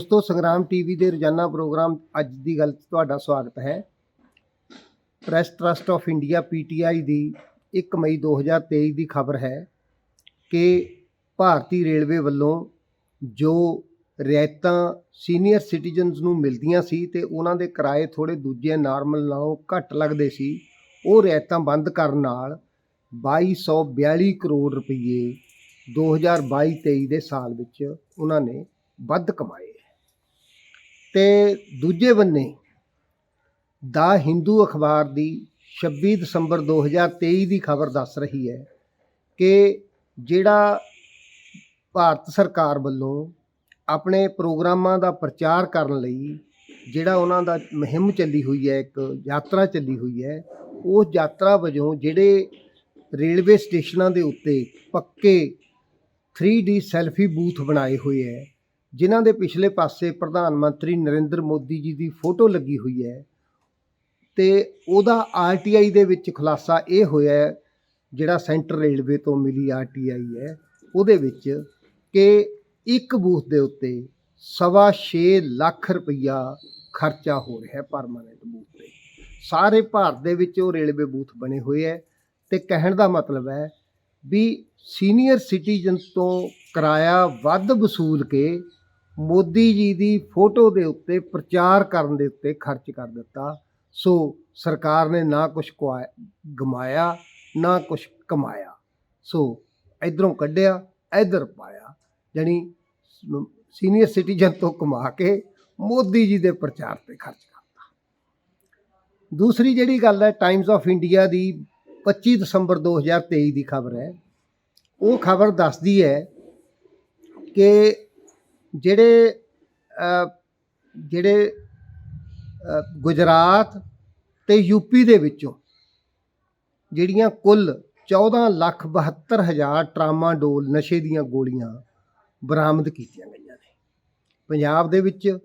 ਦੋਸਤੋ, ਸੰਗਰਾਮ ਟੀਵੀ ਦੇ ਰੋਜ਼ਾਨਾ ਪ੍ਰੋਗਰਾਮ ਅੱਜ ਦੀ ਗੱਲ 'ਚ ਤੁਹਾਡਾ ਸਵਾਗਤ ਹੈ। Press trust of India PTI ਦੀ 1 ਮਈ 2023 ਦੀ ਖਬਰ ਹੈ ਕਿ ਭਾਰਤੀ ਰੇਲਵੇ ਵੱਲੋਂ ਜੋ ਰਿਆਇਤਾਂ ਸੀਨੀਅਰ ਸਿਟੀਜ਼ਨਸ ਨੂੰ ਮਿਲਦੀਆਂ ਸੀ ਤੇ ਉਹਨਾਂ ਦੇ ਕਿਰਾਏ ਥੋੜੇ ਦੂਜੇ ਨਾਰਮਲ ਨਾਲੋਂ ਘੱਟ ਲੱਗਦੇ ਸੀ, ਉਹ ਰਿਆਇਤਾਂ ਬੰਦ ਕਰਨ ਨਾਲ 2242 ਕਰੋੜ ਰੁਪਏ 2022-23 ਦੇ ਸਾਲ ਵਿੱਚ ਉਹਨਾਂ ਨੇ ਵੱਧ ਕਮਾਏ। ਤੇ ਦੂਜੇ ਬੰਨੇ ਦਾ ਹਿੰਦੂ ਅਖਬਾਰ ਦੀ 26 ਦਸੰਬਰ 2023 ਦੀ ਖਬਰ ਦੱਸ ਰਹੀ ਹੈ ਕਿ ਜਿਹੜਾ ਭਾਰਤ ਸਰਕਾਰ ਵੱਲੋਂ ਆਪਣੇ ਪ੍ਰੋਗਰਾਮਾਂ ਦਾ ਪ੍ਰਚਾਰ ਕਰਨ ਲਈ ਜਿਹੜਾ ਉਹਨਾਂ ਦਾ ਮੁਹਿੰਮ ਚੱਲੀ ਹੋਈ ਹੈ, ਇੱਕ ਯਾਤਰਾ ਚੱਲੀ ਹੋਈ ਹੈ ਉਸ ਯਾਤਰਾ ਵਜੋਂ ਜਿਹੜੇ ਰੇਲਵੇ ਸਟੇਸ਼ਨਾਂ ਦੇ ਉੱਤੇ ਪੱਕੇ 3D ਸੈਲਫੀ ਬੂਥ ਬਣਾਏ ਹੋਏ ਹੈ। ਜਿਨ੍ਹਾਂ ਦੇ ਪਿਛਲੇ ਪਾਸੇ ਪ੍ਰਧਾਨ ਮੰਤਰੀ ਨਰਿੰਦਰ ਮੋਦੀ ਜੀ ਦੀ ਫੋਟੋ ਲੱਗੀ ਹੋਈ ਹੈ ਤੇ ਉਹਦਾ ਆਰਟੀਆਈ ਦੇ ਵਿੱਚ ਖੁਲਾਸਾ ਇਹ ਹੋਇਆ ਹੈ, ਜਿਹੜਾ ਸੈਂਟਰ ਰੇਲਵੇ ਤੋਂ ਮਿਲੀ ਆਰਟੀਆਈ ਹੈ ਉਹਦੇ ਵਿੱਚ ਕਿ ਇੱਕ ਬੂਥ ਦੇ ਉੱਤੇ ਸਵਾ ਛੇ ਲੱਖ ਰੁਪਈਆ ਖਰਚਾ ਹੋ ਰਿਹਾ ਹੈ ਪਰਮਾਨੈਂਟ ਬੂਥ ਤੇ। ਸਾਰੇ ਭਾਰਤ ਦੇ ਵਿੱਚ ਉਹ ਰੇਲਵੇ ਬੂਥ ਬਣੇ ਹੋਏ ਹੈ ਤੇ ਕਹਿਣ ਦਾ ਮਤਲਬ ਹੈ ਵੀ ਸੀਨੀਅਰ ਸਿਟੀਜ਼ਨ ਤੋਂ ਕਿਰਾਇਆ ਵੱਧ ਵਸੂਲ ਕੇ ਮੋਦੀ ਜੀ ਦੀ ਫੋਟੋ ਦੇ ਉੱਤੇ ਪ੍ਰਚਾਰ ਕਰਨ ਦੇ ਉੱਤੇ ਖਰਚ ਕਰ ਦਿੱਤਾ। ਸੋ ਸਰਕਾਰ ਨੇ ਨਾ ਕੁਝ ਗਮਾਇਆ, ਨਾ ਕੁਝ ਕਮਾਇਆ। ਸੋ ਇਧਰੋਂ ਕੱਢਿਆ, ਇਧਰ ਪਾਇਆ। ਜਾਣੀ ਸੀਨੀਅਰ ਸਿਟੀਜ਼ਨ ਤੋਂ ਕਮਾ ਕੇ ਮੋਦੀ ਜੀ ਦੇ ਪ੍ਰਚਾਰ ਤੇ ਖਰਚ ਕਰਤਾ। ਦੂਸਰੀ ਜਿਹੜੀ ਗੱਲ ਹੈ ਟਾਈਮਸ ਆਫ ਇੰਡੀਆ ਦੀ 25 ਦਸੰਬਰ 2023 ਦੀ ਖਬਰ ਹੈ। ਉਹ ਖਬਰ ਦੱਸਦੀ ਹੈ ਕਿ ਜਿਹੜੇ ਜਿਹੜੇ ਅ, ਗੁਜਰਾਤ ਤੇ ਯੂਪੀ ਦੇ ਵਿੱਚੋਂ ਜਿਹੜੀਆਂ ਕੁੱਲ 14 ਲੱਖ 72 ਹਜ਼ਾਰ ਟਰਾਮਾਡੋਲ ਨਸ਼ੇ ਦੀਆਂ ਗੋਲੀਆਂ ਬਰਾਮਦ ਕੀਤੀਆਂ ਗਈਆਂ ਨੇ। ਪੰਜਾਬ ਦੇ ਵਿੱਚ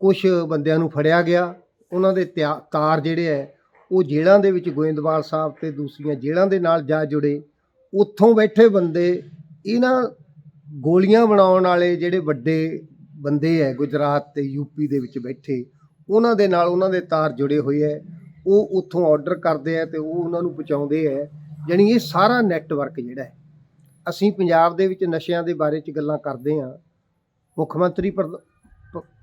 ਕੁਝ ਬੰਦਿਆਂ ਨੂੰ ਫੜਿਆ ਗਿਆ ਉਹਨਾਂ ਦੇ ਤਿਆ- ਤਾਰ ਜਿਹੜੇ ਹੈ ਉਹ ਜੇਲ੍ਹਾਂ ਦੇ ਵਿੱਚ ਗੋਇੰਦਵਾਲ ਸਾਹਿਬ ਤੇ ਦੂਸਰੀਆਂ ਜੇਲ੍ਹਾਂ ਦੇ ਨਾਲ ਜਾ ਜੁੜੇ। ਉੱਥੋਂ ਬੈਠੇ ਬੰਦੇ ਇਹਨਾਂ ਗੋਲੀਆਂ ਬਣਾਉਣ ਵਾਲੇ ਜਿਹੜੇ ਵੱਡੇ ਬੰਦੇ ਹੈ ਗੁਜਰਾਤ ਤੇ ਯੂਪੀ ਦੇ ਵਿੱਚ ਬੈਠੇ, ਉਹਨਾਂ ਦੇ ਨਾਲ ਉਹਨਾਂ ਦੇ ਤਾਰ ਜੁੜੇ ਹੋਏ ਹੈ ਉਹ ਉੱਥੋਂ ਆਰਡਰ ਕਰਦੇ ਆ ਤੇ ਉਹ ਉਹਨਾਂ ਨੂੰ ਪਹੁੰਚਾਉਂਦੇ ਹੈ ਜਾਣੀ ਇਹ ਸਾਰਾ ਨੈਟਵਰਕ ਜਿਹੜਾ ਹੈ ਅਸੀਂ ਪੰਜਾਬ ਦੇ ਵਿੱਚ ਨਸ਼ਿਆਂ ਦੇ ਬਾਰੇ ਚ ਗੱਲਾਂ ਕਰਦੇ ਹਾਂ ਮੁੱਖ ਮੰਤਰੀ ਪ੍ਰਧ-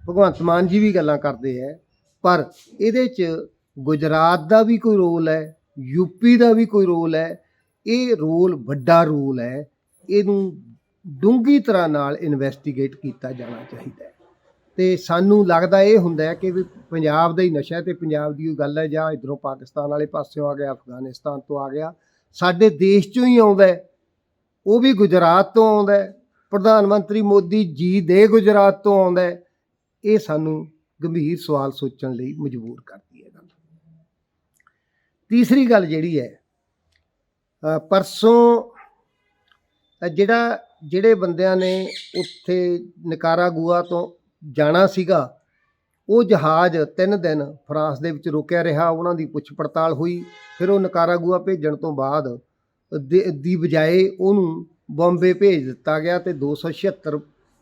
ਭਗਵੰਤ ਮਾਨ ਜੀ ਵੀ ਗੱਲਾਂ ਕਰਦੇ ਹੈ ਪਰ ਇਹਦੇ ਚ ਗੁਜਰਾਤ ਦਾ ਵੀ ਕੋਈ ਰੋਲ ਹੈ ਯੂਪੀ ਦਾ ਵੀ ਕੋਈ ਰੋਲ ਹੈ ਇਹ ਰੋਲ ਵੱਡਾ ਰੋਲ ਹੈ ਇਹਨੂੰ ਡੂੰਘੀ ਤਰ੍ਹਾਂ ਨਾਲ ਇਨਵੈਸਟੀਗੇਟ ਕੀਤਾ ਜਾਣਾ ਚਾਹੀਦਾ ਹੈ। ਤੇ ਸਾਨੂੰ ਲੱਗਦਾ ਇਹ ਹੁੰਦਾ ਹੈ ਕਿ ਵੀ ਪੰਜਾਬ ਦਾ ਹੀ ਨਸ਼ਾ ਹੈ ਤੇ ਪੰਜਾਬ ਦੀ ਉਹ ਗੱਲ ਹੈ ਜਾਂ ਇਧਰੋਂ ਪਾਕਿਸਤਾਨ ਵਾਲੇ ਪਾਸਿਓਂ ਆ ਗਿਆ, ਅਫਗਾਨਿਸਤਾਨ ਤੋਂ ਆ ਗਿਆ, ਸਾਡੇ ਦੇਸ਼ ਚੋਂ ਹੀ ਆਉਂਦਾ ਉਹ ਵੀ ਗੁਜਰਾਤ ਤੋਂ ਆਉਂਦਾ ਪ੍ਰਧਾਨ ਮੰਤਰੀ ਮੋਦੀ ਜੀ ਦੇ ਗੁਜਰਾਤ ਤੋਂ ਆਉਂਦਾ ਇਹ ਸਾਨੂੰ ਗੰਭੀਰ ਸਵਾਲ ਸੋਚਣ ਲਈ ਮਜਬੂਰ ਕਰਦੀ ਹੈ ਗੱਲ। ਤੀਸਰੀ ਗੱਲ ਜਿਹੜੀ ਹੈ ਪਰਸੋਂ ਜਿਹੜਾ ਜਿਹੜੇ ਬੰਦਿਆਂ ਨੇ ਉੱਥੇ ਨਿਕਾਰਾਗੁਆ ਤੋਂ ਜਾਣਾ ਸੀਗਾ, ਉਹ ਜਹਾਜ਼ ਤਿੰਨ ਦਿਨ ਫਰਾਂਸ ਦੇ ਵਿੱਚ ਰੁਕਿਆ ਰਿਹਾ, ਉਹਨਾਂ ਦੀ ਪੁੱਛ ਪੜਤਾਲ ਹੋਈ, ਫਿਰ ਉਹ ਨਿਕਾਰਾਗੁਆ ਭੇਜਣ ਤੋਂ ਬਾਅਦ ਦੇ- ਦੀ ਬਜਾਏ ਉਹਨੂੰ ਬੰਬੇ ਭੇਜ ਦਿੱਤਾ ਗਿਆ ਤੇ 276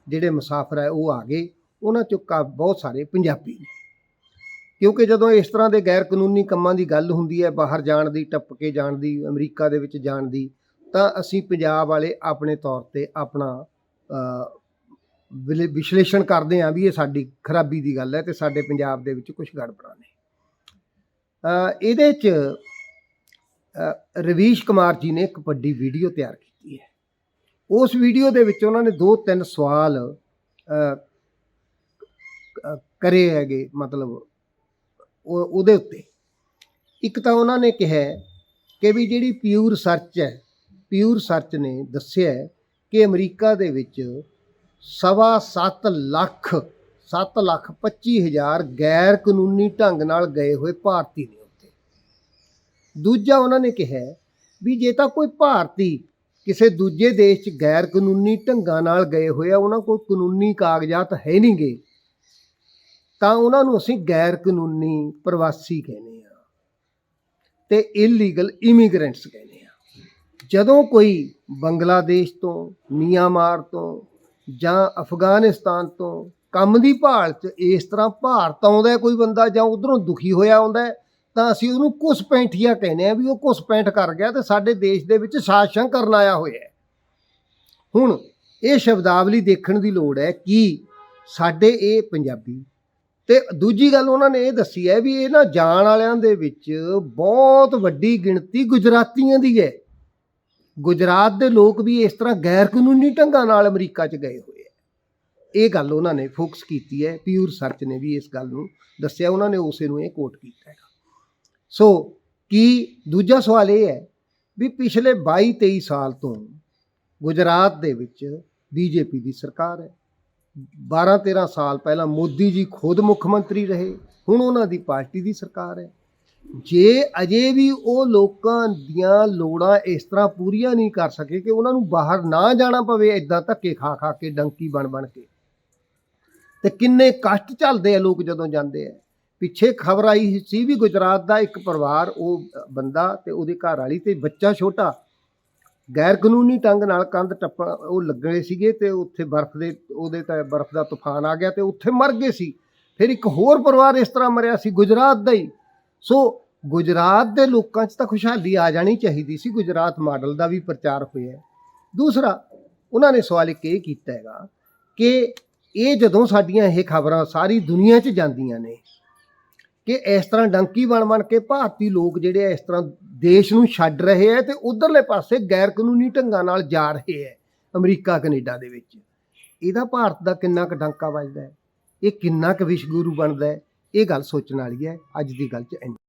ਜਿਹੜੇ ਮੁਸਾਫਰ ਹੈ ਉਹ ਆ ਗਏ, ਉਹਨਾਂ ਚੋਂ ਬਹੁਤ ਸਾਰੇ ਪੰਜਾਬੀ ਕਿਉਂਕਿ ਜਦੋਂ ਇਸ ਤਰ੍ਹਾਂ ਦੇ ਗੈਰ ਕਾਨੂੰਨੀ ਕੰਮਾਂ ਦੀ ਗੱਲ ਹੁੰਦੀ ਹੈ, ਬਾਹਰ ਜਾਣ ਦੀ ਟੱਪ ਕੇ ਜਾਣ ਦੀ, ਅਮਰੀਕਾ ਦੇ ਵਿੱਚ ਜਾਣ ਦੀ ਤਾਂ ਅਸੀਂ ਪੰਜਾਬ ਵਾਲੇ ਆਪਣੇ ਤੌਰ ਤੇ ਆਪਣਾ ਵਿਲੇ- ਵਿਸ਼ਲੇਸ਼ਣ ਕਰਦੇ ਹਾਂ ਵੀ ਇਹ ਸਾਡੀ ਖਰਾਬੀ ਦੀ ਗੱਲ ਹੈ ਤੇ ਸਾਡੇ ਪੰਜਾਬ ਦੇ ਵਿੱਚ ਕੁਝ ਗੜਬੜਾਂ ਨੇ। ਇਹਦੇ 'ਚ ਰਵੀਸ਼ ਕੁਮਾਰ ਜੀ ਨੇ ਇੱਕ ਵੱਡੀ ਵੀਡੀਓ ਤਿਆਰ ਕੀਤੀ ਹੈ। ਉਸ ਵੀਡੀਓ ਦੇ ਵਿੱਚ ਉਹਨਾਂ ਨੇ ਦੋ ਤਿੰਨ ਸਵਾਲ ਕਰੇ ਹੈਗੇ, ਮਤਲਬ ਉਹ ਉਹਦੇ ਉੱਤੇ। ਇੱਕ ਤਾਂ ਉਹਨਾਂ ਨੇ ਕਿਹਾ ਕਿ ਵੀ ਜਿਹੜੀ ਪਿਊਰ ਸਰਚ ਹੈ ਪਿਊਰ ਸਰਚ ਨੇ ਦੱਸਿਆ ਕਿ ਅਮਰੀਕਾ ਦੇ ਵਿੱਚ ਸਵਾ ਸੱਤ ਲੱਖ 7 ਲੱਖ 25 ਹਜ਼ਾਰ ਗੈਰ ਕਾਨੂੰਨੀ ਢੰਗ ਨਾਲ ਗਏ ਹੋਏ ਭਾਰਤੀ ਨੇ ਉੱਥੇ। ਦੂਜਾ ਉਹਨਾਂ ਨੇ ਕਿਹਾ ਵੀ ਜੇ ਤਾਂ ਕੋਈ ਭਾਰਤੀ ਕਿਸੇ ਦੂਜੇ ਦੇਸ਼ 'ਚ ਗੈਰ ਕਾਨੂੰਨੀ ਢੰਗਾਂ ਨਾਲ ਗਏ ਹੋਏ ਆ, ਉਹਨਾਂ ਕੋਲ ਕਾਨੂੰਨੀ ਕਾਗਜ਼ਾਤ ਹੈ ਨਹੀਂਗੇ, ਤਾਂ ਉਹਨਾਂ ਨੂੰ ਅਸੀਂ ਗੈਰ ਕਾਨੂੰਨੀ ਪ੍ਰਵਾਸੀ ਕਹਿੰਦੇ ਆ ਤੇ ਇਲੀਗਲ ਇਮੀਗ੍ਰੈਂਟਸ ਕਹਿੰਦੇ ਆ ਜਦੋਂ ਕੋਈ ਬੰਗਲਾਦੇਸ਼ ਤੋਂ, ਮਿਆਂਮਾਰ ਤੋਂ ਜਾਂ ਅਫਗਾਨਿਸਤਾਨ ਤੋਂ ਕੰਮ ਦੀ ਭਾਲ 'ਚ ਇਸ ਤਰ੍ਹਾਂ ਭਾਰਤ ਆਉਂਦਾ ਕੋਈ ਬੰਦਾ ਜਾਂ ਉਧਰੋਂ ਦੁਖੀ ਹੋਇਆ ਆਉਂਦਾ ਤਾਂ ਅਸੀਂ ਉਹਨੂੰ ਘੁਸਪੈਂਠੀਆ ਕਹਿੰਦੇ ਆ ਵੀ ਉਹ ਘੁਸਪੈਂਠ ਕਰ ਗਿਆ ਤੇ ਸਾਡੇ ਦੇਸ਼ ਦੇ ਵਿੱਚ ਸ਼ਾਸਨ ਕਰਨ ਆਇਆ ਹੋਇਆ ਹੁਣ ਇਹ ਸ਼ਬਦਾਵਲੀ ਦੇਖਣ ਦੀ ਲੋੜ ਹੈ ਕਿ ਸਾਡੇ ਇਹ ਪੰਜਾਬੀ ਤੇ ਦੂਜੀ ਗੱਲ ਉਹਨਾਂ ਨੇ ਇਹ ਦੱਸੀ ਹੈ ਵੀ ਇਹ ਨਾ ਜਾਣ ਵਾਲਿਆਂ ਦੇ ਵਿੱਚ ਬਹੁਤ ਵੱਡੀ ਗਿਣਤੀ ਗੁਜਰਾਤੀਆਂ ਦੀ ਹੈ। ਗੁਜਰਾਤ ਦੇ ਲੋਕ ਵੀ ਇਸ ਤਰ੍ਹਾਂ ਗੈਰ ਕਾਨੂੰਨੀ ਢੰਗਾਂ ਨਾਲ ਅਮਰੀਕਾ 'ਚ ਗਏ ਹੋਏ ਹੈ। ਇਹ ਗੱਲ ਉਹਨਾਂ ਨੇ ਫੋਕਸ ਕੀਤੀ ਹੈ ਪਿਊਰ ਸਰਚ ਨੇ ਵੀ ਇਸ ਗੱਲ ਨੂੰ ਦੱਸਿਆ, ਉਹਨਾਂ ਨੇ ਉਸੇ ਨੂੰ ਇਹ ਕੋਟ ਕੀਤਾ ਹੈਗਾ। ਸੋ ਕੀ ਦੂਜਾ ਸਵਾਲ ਇਹ ਹੈ ਵੀ ਪਿਛਲੇ 22 23 ਸਾਲ ਤੋਂ ਗੁਜਰਾਤ ਦੇ ਵਿੱਚ ਬੀਜੇਪੀ ਦੀ ਸਰਕਾਰ ਹੈ। 12 13 ਸਾਲ ਪਹਿਲਾਂ ਮੋਦੀ ਜੀ ਖੁਦ ਮੁੱਖ ਮੰਤਰੀ ਰਹੇ, ਹੁਣ ਉਹਨਾਂ ਦੀ ਪਾਰਟੀ ਦੀ ਸਰਕਾਰ ਹੈ। ਜੇ ਅਜੇ ਵੀ ਉਹ ਲੋਕਾਂ ਦੀਆਂ ਲੋੜਾਂ ਇਸ ਤਰ੍ਹਾਂ ਪੂਰੀਆਂ ਨਹੀਂ ਕਰ ਸਕੇ ਕਿ ਉਹਨਾਂ ਨੂੰ ਬਾਹਰ ਨਾ ਜਾਣਾ ਪਵੇ ਇਦਾਂ ਧੱਕੇ ਖਾ ਖਾ ਕੇ ਡੰਕੀ ਬਣ ਬਣ ਕੇ। ਤੇ ਕਿੰਨੇ ਕਸ਼ਟ ਝੱਲਦੇ ਆ ਲੋਕ ਜਦੋਂ ਜਾਂਦੇ ਆ। ਪਿੱਛੇ ਖਬਰ ਆਈ ਸੀ ਵੀ ਗੁਜਰਾਤ ਦਾ ਇੱਕ ਪਰਿਵਾਰ, ਉਹ ਬੰਦਾ ਤੇ ਉਹਦੇ ਘਰ ਵਾਲੀ ਤੇ ਬੱਚਾ ਛੋਟਾ ਗੈਰ ਕਾਨੂੰਨੀ ਢੰਗ ਨਾਲ ਕੰਧ ਟੱਪਣ, ਉਹ ਲੱਗਣੇ ਸੀਗੇ ਤੇ ਉੱਥੇ ਬਰਫ਼ ਦੇ, ਉਹਦੇ ਤਾਂ ਬਰਫ਼ ਦਾ ਤੂਫਾਨ ਆ ਗਿਆ ਤੇ ਉੱਥੇ ਮਰ ਗਏ ਸੀ। ਫਿਰ ਇੱਕ ਹੋਰ ਪਰਿਵਾਰ ਇਸ ਤਰ੍ਹਾਂ ਮਰਿਆ ਸੀ, ਗੁਜਰਾਤ ਦਾ ਹੀ। ਸੋ ਗੁਜਰਾਤ ਦੇ ਲੋਕਾਂ 'ਚ ਤਾਂ ਖੁਸ਼ਹਾਲੀ ਆ ਜਾਣੀ ਚਾਹੀਦੀ ਸੀ, ਗੁਜਰਾਤ ਮਾਡਲ ਦਾ ਵੀ ਪ੍ਰਚਾਰ ਹੋਇਆ ਦੂਸਰਾ, ਉਹਨਾਂ ਨੇ ਸਵਾਲ ਇੱਕ ਇਹ ਕੀਤਾ ਹੈਗਾ ਕਿ ਇਹ ਜਦੋਂ ਸਾਡੀਆਂ ਇਹ ਖਬਰਾਂ ਸਾਰੀ ਦੁਨੀਆ 'ਚ ਜਾਂਦੀਆਂ ਨੇ ਕਿ ਇਸ ਤਰ੍ਹਾਂ ਡੰਕੀ ਬਣ ਬਣ ਕੇ ਭਾਰਤੀ ਲੋਕ ਜਿਹੜੇ ਇਸ ਤਰ੍ਹਾਂ ਦੇਸ਼ ਨੂੰ ਛੱਡ ਰਹੇ ਆ ਤੇ ਉਧਰਲੇ ਪਾਸੇ ਗੈਰ ਕਾਨੂੰਨੀ ਢੰਗਾਂ ਨਾਲ ਜਾ ਰਹੇ ਆ ਅਮਰੀਕਾ, ਕੈਨੇਡਾ ਦੇ ਵਿੱਚ, ਇਹਦਾ ਭਾਰਤ ਦਾ ਕਿੰਨਾ ਕੁ ਡੰਕਾ ਵੱਜਦਾ ਹੈ? ਇਹ ਕਿੰਨਾ ਕੁ ਵਿਸ਼ਗੁਰੂ ਬਣਦਾ ਹੈ? ਇਹ ਗੱਲ ਸੋਚਣ ਵਾਲੀ ਹੈ ਅੱਜ ਦੀ ਗੱਲ 'ਚ ਇੰਨੀ